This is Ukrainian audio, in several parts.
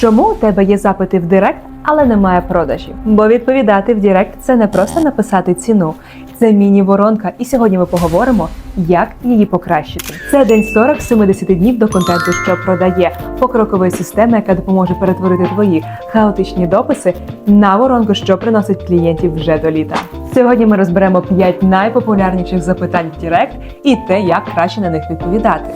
Чому у тебе є запити в Директ, але немає продажів? Бо відповідати в Директ це не просто написати ціну, це міні-воронка. І сьогодні ми поговоримо, як її покращити. Це день 40 з 70 днів до контенту, що продає покрокова система, яка допоможе перетворити твої хаотичні дописи на воронку, що приносить клієнтів вже до літа. Сьогодні ми розберемо 5 найпопулярніших запитань в Директ і те, як краще на них відповідати.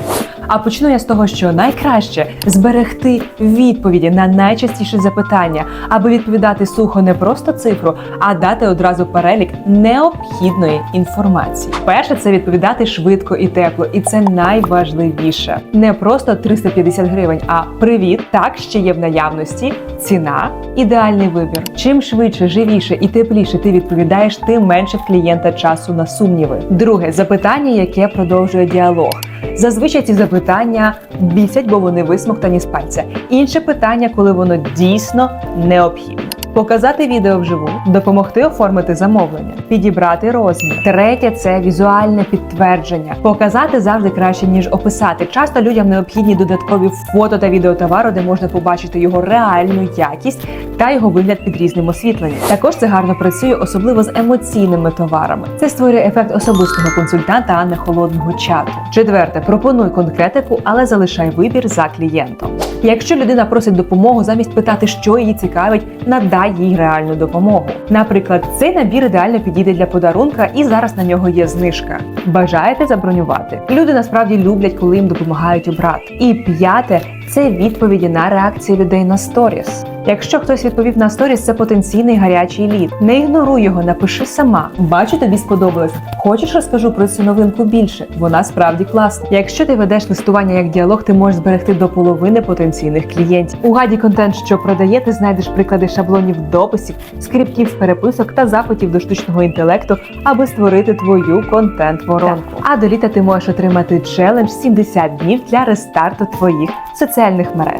А почну я з того, що найкраще зберегти відповіді на найчастіші запитання, аби відповідати сухо не просто цифру, а дати одразу перелік необхідної інформації. Перше це відповідати швидко і тепло, і це найважливіше. Не просто 350 гривень, а привіт, так ще є в наявності. Ціна ідеальний вибір. Чим швидше, живіше і тепліше ти відповідаєш, тим менше в клієнта часу на сумніви. Друге запитання, яке продовжує діалог. Зазвичай ці запитання бісять, бо вони висмоктані з пальця. Інше питання, коли воно дійсно необхідне. Показати відео вживу, допомогти оформити замовлення, підібрати розмір. Третє це візуальне підтвердження. Показати завжди краще ніж описати. Часто людям необхідні додаткові фото та відео товару, де можна побачити його реальну якість та його вигляд під різним освітленням. Також це гарно працює, особливо з емоційними товарами. Це створює ефект особистого консультанта, а не холодного чату. Четверте, пропонуй конкретику, але залишай вибір за клієнтом. Якщо людина просить допомогу, замість питати, що її цікавить, надай їй реальну допомогу. Наприклад, цей набір ідеально підійде для подарунка, і зараз на нього є знижка. Бажаєте забронювати? Люди насправді люблять, коли їм допомагають обрати. І п'яте це відповіді на реакції людей на сторіс. Якщо хтось відповів на сторіс, це потенційний гарячий лід. Не ігноруй його, напиши сама. Бачу, тобі сподобалось. Хочеш розкажу про цю новинку більше? Вона справді класна. Якщо ти ведеш листування як діалог, ти можеш зберегти до половини потенційних клієнтів. У гаді контент, що продає, ти знайдеш приклади шаблонів дописів, скриптів, переписок та запитів до штучного інтелекту, аби створити твою контент-воронку. А до літа ти можеш отримати челендж 70 днів для рестарту твоїх соціальних мереж.